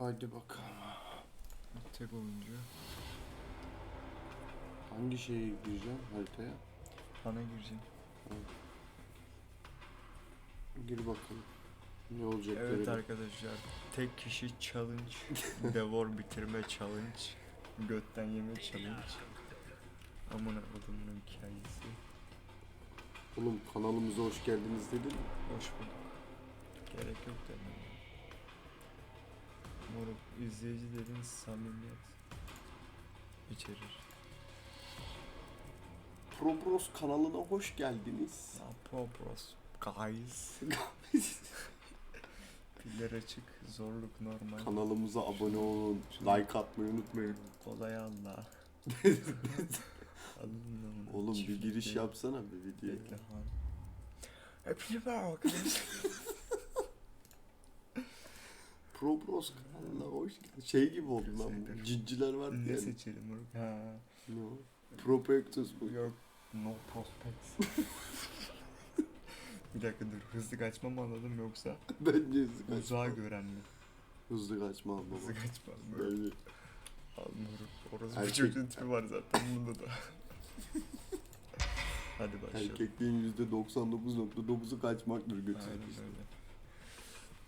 Hadi bakalım. Tek oyuncu. Hangi şeye gireceğim haritaya? Bana gireceğim. Gir bakalım. Ne olacak Evet görelim. arkadaşlar. Tek kişi challenge. Devor bitirme challenge. Götten yeme challenge. Amına kodumun hikayesi. Oğlum kanalımıza hoş geldiniz dedin mi? Hoş bulduk. Gerek yok dedim. Moruk izleyici dediğin samimiyet içerir. Probros kanalına hoş geldiniz. Ya Popros guys. Piller açık, zorluk normal. Kanalımıza abone olun. Like atmayı unutmayın. Kolay Allah. Oğlum bir giriş yapsana bir videoya. Bekle han. Merhaba arkadaşlar. Probros kanalına hoş geldin. Şey gibi oldu lan bu. Cinciler var ne diye. seçelim moruk? Ha. Ne o? Prospectus bu. Yok. No prospects. bir dakika dur. Hızlı kaçma mı anladım yoksa Bence hızlı kaçma. uzağa gören mi? Hızlı kaçma abla. Hızlı kaçma. Böyle. Bence. Moruk. Orası bir Erkek- çocuğun tipi var zaten bunda da. Hadi başlayalım. Erkekliğin %99.9'u kaçmaktır götür. Aynen öyle.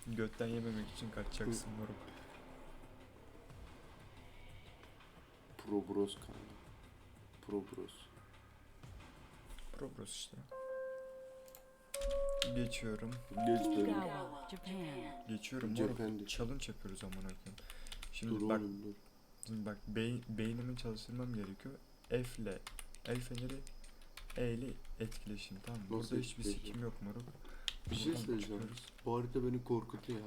Götten yememek için kaçacaksın moruk. Probros kanalı. Probros. Progress işte. Geçiyorum. Geç beni. Kigawa, Japan. Geçiyorum moruk. Cephendi. Challenge yapıyoruz amına koyayım. Şimdi Dur bak, oğlum dur. şimdi bak beyin, beynimi çalıştırmam gerekiyor. F ile el feneri E ile etkileşim tamam mı? Nasıl Burada hiçbir etkileşim? sikim yok moruk. Bir şey Buradan söyleyeceğim. çıkıyoruz. Bu harita beni korkutuyor ha.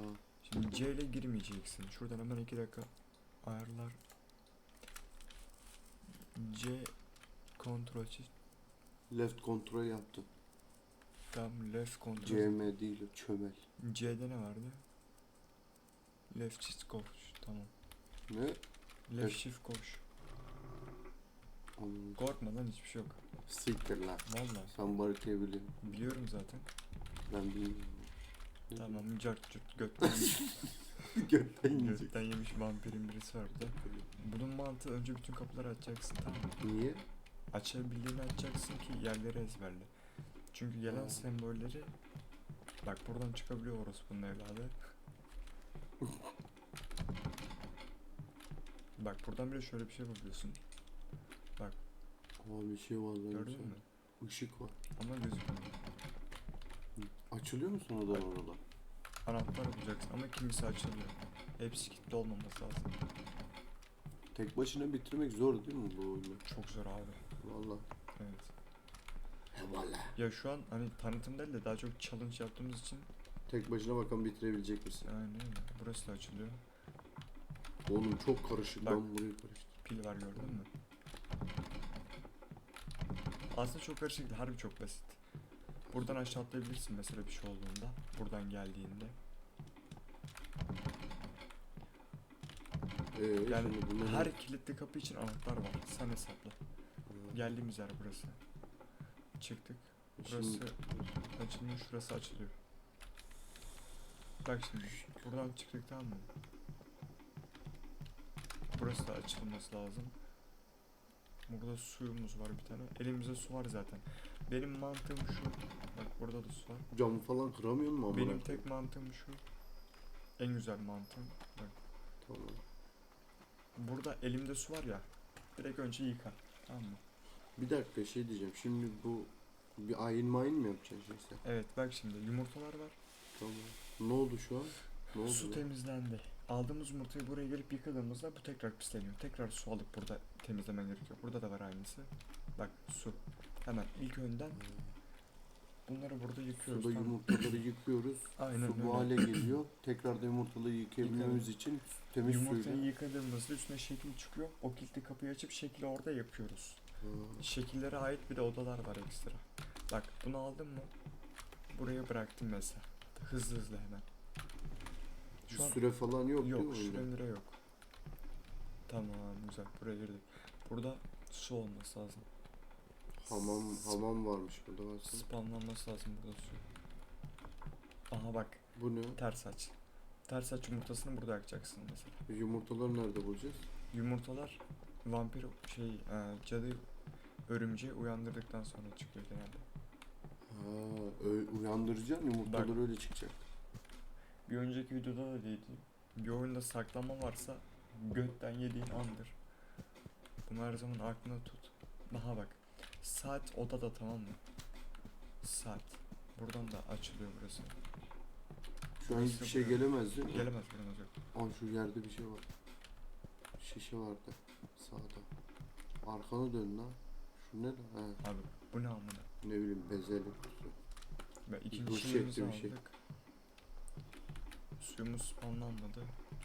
Şimdi C ile girmeyeceksin. Şuradan hemen iki dakika ayarlar. C kontrol çiz. Left kontrol yaptı. Tam left kontrol. CM değil o çömel. C'de ne vardı? Left shift koş. Tamam. Ne? Left Evet. shift koş. Anladım. Korkma lan hiçbir şey yok. Siktir lan. Valla. Sen bu haritayı biliyorsun. Biliyorum zaten. Ben bilmiyorum. Tamam cart curt götten, bileyim. Gökten yiyecek. götten yemiş vampirin birisi var burada. Bunun mantığı önce bütün kapıları açacaksın tamam mı? Niye? Açabildiğini açacaksın ki yerleri ezberle. Çünkü gelen sembolleri bak buradan çıkabiliyor orospunun evladı. bak buradan bile şöyle bir şey yapabiliyorsun. Aa bir şey var. Gördün güzel. mü? Işık var. Ama gözükmüyor. Açılıyor mu sonradan oralar? Anahtar bulacaksın ama kimisi açılıyor. Hepsi kilitli olmaması lazım. Tek başına bitirmek zor değil mi bu oyunu? Çok zor abi. Valla. Evet. Valla. Ya şu an hani tanıtım değil de daha çok challenge yaptığımız için Tek başına bakalım bitirebilecek misin? aynen öyle. Burası da açılıyor. Oğlum çok karışık Bak. lan burayı karıştır. Pil var gördün mü? Aslında çok karışık değil. Harbi çok basit. Buradan aşağı atlayabilirsin mesela bir şey olduğunda. Buradan geldiğinde. Ee, Yani bunları... her kilitli kapı için anahtar var. Sen hesapla. Aa, Geldiğimiz yer burası. Çıktık. Burası şimdi- açılmış, şurası açılıyor. Bak şimdi. Buradan çıktık tamam mı? Burası da açılması lazım. Burada suyumuz var bir tane. Elimizde su var zaten. Benim mantığım şu. Bak burada da su var. Camı falan kıramıyor mu amına Benim tek mantığım şu. En güzel mantığım. Bak Tamam. burada elimde su var ya. Direkt önce yıka. Tamam mı? Bir dakika şey diyeceğim. Şimdi bu bir ayin mayin mi yapacaksın sen? Evet bak şimdi yumurtalar var. Tamam. Ne oldu şu an? Ne oldu? Su lan? temizlendi. Aldığımız yumurtayı buraya gelip yıkadığımızda bu tekrar pisleniyor. Tekrar su alıp burada temizlemen gerekiyor. Burada da var aynısı. Bak su. Hemen ilk önden bunları burada yıkıyoruz. Suda tamam yumurtaları yıkıyoruz. Aynen Su öyle. bu hale geliyor. Tekrar da yumurtaları yıkayabilmemiz için temiz Yumurtayı suyla. yıkadığımızda üstüne şekil çıkıyor. O kilitli kapıyı açıp şekli orada yapıyoruz. Ha, Şekillere ait bir de odalar var ekstra. Bak bunu aldın mı? Buraya bıraktım mesela. Hızlı hızlı hemen. Şu an süre falan yok, yok, değil mi? oyunda? süremire yok. Tamam güzel buraya girdik. Burada su olması lazım. Hamam, hamam varmış burada baksana. Spamlanması lazım burada su. Aha bak Bu ne? ters aç. Ters aç yumurtasını burada yakacaksın mesela. Yumurtaları nerede bulacağız? Yumurtalar vampir şey e, cadı örümceği uyandırdıktan sonra çıkıyor genelde. Ha, ö- uyandıracaksın yumurtalar Bak. öyle çıkacak. Bir önceki videoda da değdi. Bir oyunda saklama varsa götten yediğin andır. Bunu her zaman aklında tut. Daha bak. Saat odada tamam mı? Saat. Buradan da açılıyor burası. Şu an Burası hiçbir şey buraya. gelemez değil mi? Gelemez gelemez yok. Aa şu yerde bir şey var. Şişe vardı sağda. Arkana dön lan. Şu ne lan? Abi bu ne amına? ne bileyim bezelye kutusu. Ve ikinci poşetli suyumuzu bir aldık. şey. Suyumuz spawnlanmadı.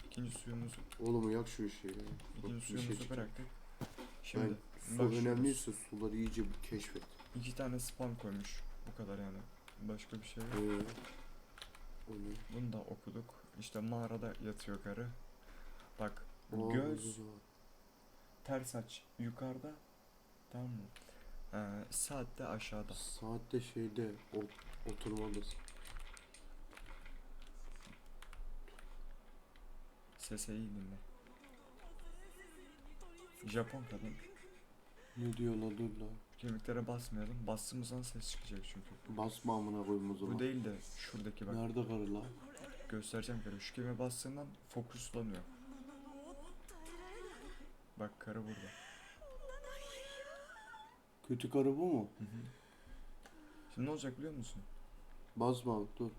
İkinci suyumuzu, Oğlum yak şu işi ya. İkinci bir şey suyumuzu bıraktık. Şimdi Ben, su başlıyoruz. önemliyse suları iyice bir keşfet. İki tane spawn koymuş. Bu kadar yani. Başka bir şey yok. Ee, o ne? Bunu da okuduk. İşte mağarada yatıyor karı. Bak Aa, göz da var. ters aç yukarıda. Tamam mı? Ee, saat de aşağıda. Saatte şeyde o, oturmalısın. Sese iyi dinle. Japon kadın. Ne diyor la dur la. Kemiklere basmayalım. Bastığımız ses çıkacak çünkü. Basma amına koyayım o zaman. Bu değil de şuradaki bak. Nerede karı la? Göstereceğim karı. Şu kemiğe bastığından fokuslanıyor. Bak karı burada. Kötü karı bu mu? Hı hı. Şimdi ne olacak biliyor musun? Basma dur.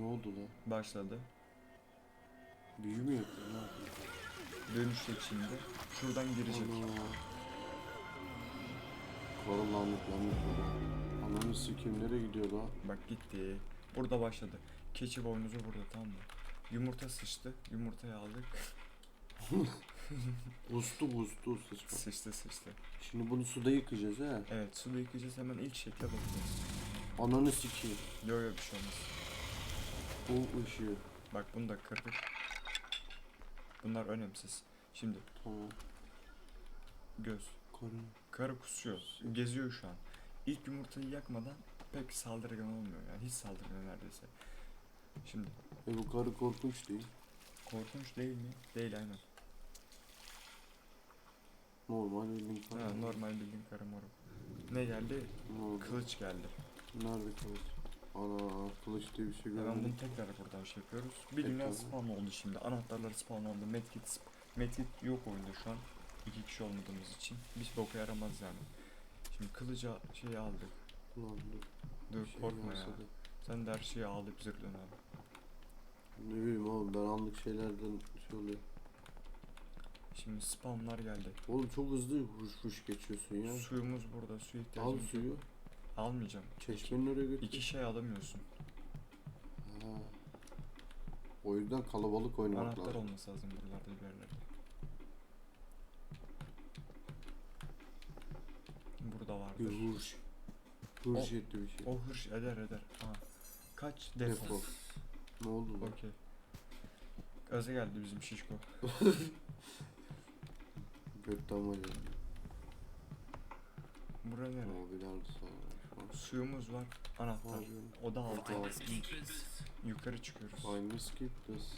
Ne oldu la? Başladı. Büyü mü yapıyor ne yapıyor? Dönüşecek şimdi. Şuradan girecek. Ana. Karı lanetlenmiş baba. Ananı sikim nereye gidiyor la? Bak gitti. Burada başladı. Keçi boynuzu burada tamam mı? Yumurta sıçtı. Yumurtayı aldık. Ustu ustu sıçma. Sıçtı sıçtı. Şimdi bunu suda yıkayacağız he. Evet suda yıkayacağız hemen ilk şekle bakacağız. Ananı sikeyim. Yo yo bir şey olmaz. Bu ışığı. Bak bunu da kırdık. Bunlar önemsiz. Şimdi Tamam. göz. Karın. Karı kusuyor. Geziyor şu an. İlk yumurtayı yakmadan pek saldırgan olmuyor yani hiç saldırgan neredeyse. Şimdi E bu karı korkunç değil. korkunç değil mi? Değil aynen. Normal bildiğin karı. Ha, normal bildiğin karı moru. Ne geldi? Ne oldu? Kılıç geldi. Nerede kılıç? Ana kılıç diye bir şey Hemen görmedim. bunu tekrar buradan şey yapıyoruz. Bir dünya Tekrar. spawn oldu şimdi. Anahtarlar spawn oldu. Medkit, sp- medkit yok oyunda şu an. İki kişi olmadığımız için. Bir boka yaramaz yani. Şimdi kılıca şeyi aldık. Ulan dur. Dur bir şey korkma ya. da. Sen de her şeyi alıp zırhlın abi. Ne bileyim oğlum ben anlık şeylerden şey oluyor. Şimdi spawnlar geldi. Oğlum çok hızlı huş huş geçiyorsun ya. Suyumuz burada. Su Al ihtiyacımız yok. suyu. Almayacağım. Çeşmenin oraya götür. İki şey alamıyorsun. Ha. O yüzden kalabalık oynamak Anahtar lazım. olması lazım buralarda bir yerlerde. Burada vardır. Bir hurş. Hurş etti bir şey. O hırş eder eder. Ha. Kaç defol. Defol. Ne oldu lan? Okey. Gaza geldi bizim şişko. Gökten var ya. Bura nere? Mobiler sağ şu Suyumuz var. an. Anahtar. Abi, O da altı. Altı. Yukarı çıkıyoruz. I miss this.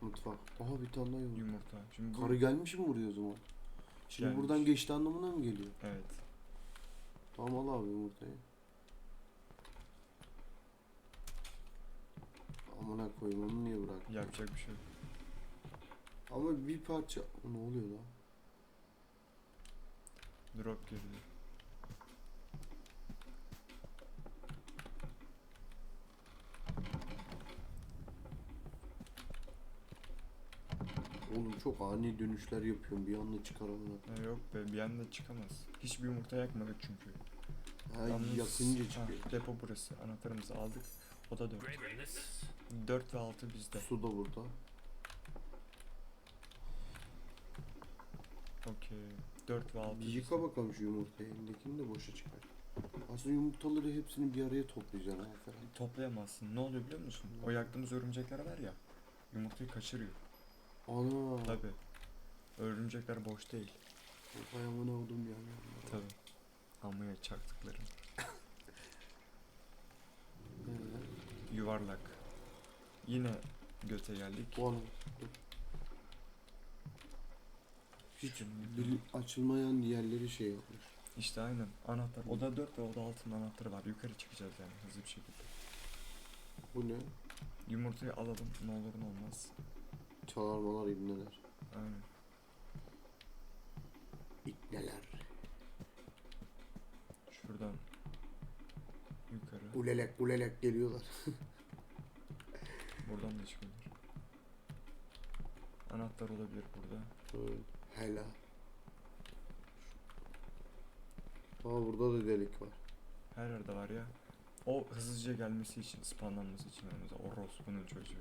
Mutfak. Aha bir tane daha yumurta. Yumurta. Şimdi bu... Karı gelmiş mi buraya o zaman? Şimdi Gelmiş. buradan geçti anlamına mı geliyor? Evet. Tamam al abi yumurtayı. Amına koyayım onu niye bıraktın? Yapacak bir şey yok. Ama bir parça... Ne oluyor lan? Drop girdi. Oğlum çok ani dönüşler yapıyorum bir anda çıkar amına. Ha, yok be bir anda çıkamaz. Hiçbir yumurta yakmadık çünkü. Ha Yalnız- yakınca Ha, çıkıyor. depo burası. Anahtarımızı aldık. O da 4. 4 ve 6 bizde. Su da burada. Okey. 4 ve 6 Bir yıka bakalım şu yumurtayı. Elindekini de boşa çıkar. Aslında yumurtaları hepsini bir araya toplayacaksın ha falan. Toplayamazsın. Ne oluyor biliyor musun? O yaktığımız örümcekler var ya. Yumurtayı kaçırıyor. Ana. Tabi. Örümcekler boş değil. Vay amına oldum ya. Tabi. Amaya çaktıklarım. yuvarlak. Yine göte geldik. Dur. Hiç açılmayan yerleri şey yapmış. İşte aynen anahtar. Oda 4 ve oda 6'nın anahtarı var. Yukarı çıkacağız yani hızlı bir şekilde. Bu ne? Yumurtayı alalım ne olur ne olmaz. Çalarmalar ibneler. Aynen. İbneler. Şuradan yukarı. Ulelek ulelek geliyorlar. Buradan da çıkılır. Anahtar olabilir burada. Böyle. Hela. Aa burada da delik var. Her yerde var ya. O hızlıca gelmesi için, spawnlanması için. O bunun çocuğu.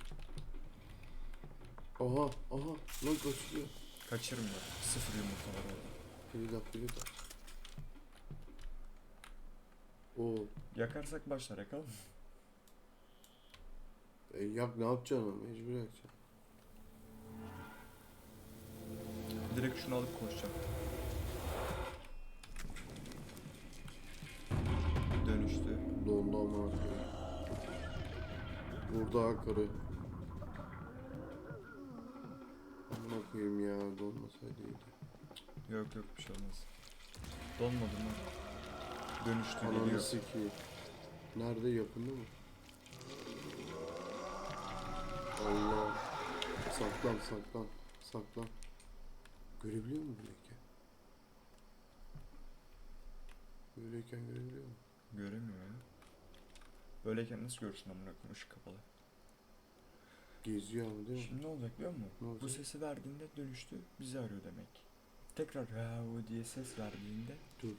Aha aha lan kaçıyor. Kaçırmıyor. Sıfır yumurta var orada. Bir dakika bir dakika. Oo. Yakarsak başlar yakalım. E, yak ne yapacaksın ama mecbur yakacaksın. Direkt şunu alıp koşacağım. Dönüştü. Dondu ama. Burada akarı. Amına koyayım ya donmasaydı iyiydi. Yok yok bir şey olmaz. Donmadı mı? Dönüştü Ananı geliyor. sikeyim. Nerede yakında mı? Allah. Saklan saklan. Saklan. Görebiliyor mu böyleyken? Böyleyken görebiliyor mu? Göremiyor ya. Böyleyken nasıl görsün amına koyayım ışık kapalı. Geziyor ama değil mi? Şimdi ne olacak biliyor musun? Ne Bu olacak? sesi verdiğinde dönüştü bizi arıyor demek. Tekrar ha o diye ses verdiğinde Dur.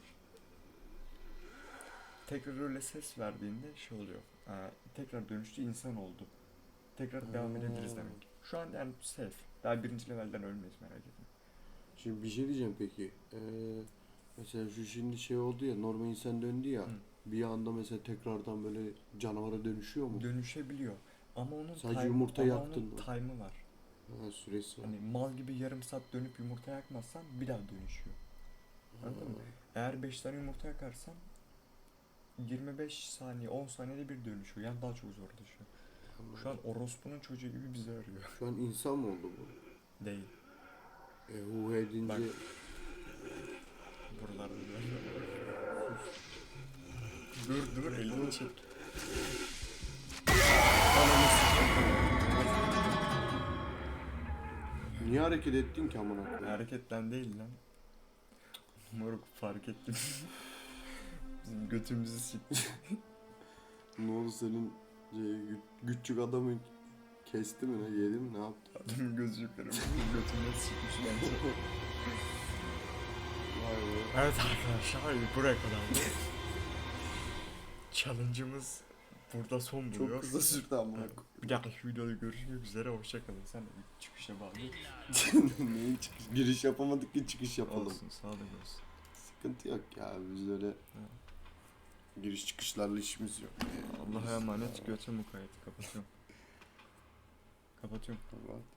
tekrar öyle ses verdiğinde şey oluyor. Ha, tekrar dönüştü insan oldu. Tekrar devam edebiliriz demek. Şu an yani safe. Daha birinci levelden ölmeyiz merak etme. Şimdi bir şey diyeceğim peki. Ee, mesela şu şimdi şey oldu ya normal insan döndü ya. Hı. Bir anda mesela tekrardan böyle canavara dönüşüyor mu? Dönüşebiliyor. Ama onun Sadece time- yumurta ama yaktın onun mı? time'ı var. Ha, süresi var. Hani mal gibi yarım saat dönüp yumurta yakmazsan bir daha dönüşüyor. anladın mı? Eğer 5 tane yumurta yakarsan 25 saniye 10 saniyede bir dönüşüyor. Yani daha çok zorlaşıyor. Anladım. Şu an orospunun çocuğu gibi bizi arıyor. Şu an insan mı oldu bu? Değil. E, hu edince Bak. Buralarda Dur dur elini çek. Hareket ettin ki amına koyayım? Hareketten değil lan. Moruk fark ettim. Bizim götümüzü sikti. Ne oldu senin şey, gü- küçük adamı kesti mi ne yedi mi ne yaptı? Adamın gözlükleri götünden sikmiş bence. Vay be. Evet arkadaşlar buraya kadardı. Challenge'ımız burada son buluyor. Çok kısa sürdü Evet. Bir dahaki videoda görüşmek üzere hoşçakalın. Sen de bir çıkışa bağlı. Neyin çıkış? Giriş yapamadık ki çıkış yapalım. Olsun sağlık olsun. Sıkıntı yok ya biz öyle giriş çıkışlarla işimiz yok. Allah'a emanet götüm mukayyet kapatıyorum. Kapatıyorum. Kapat.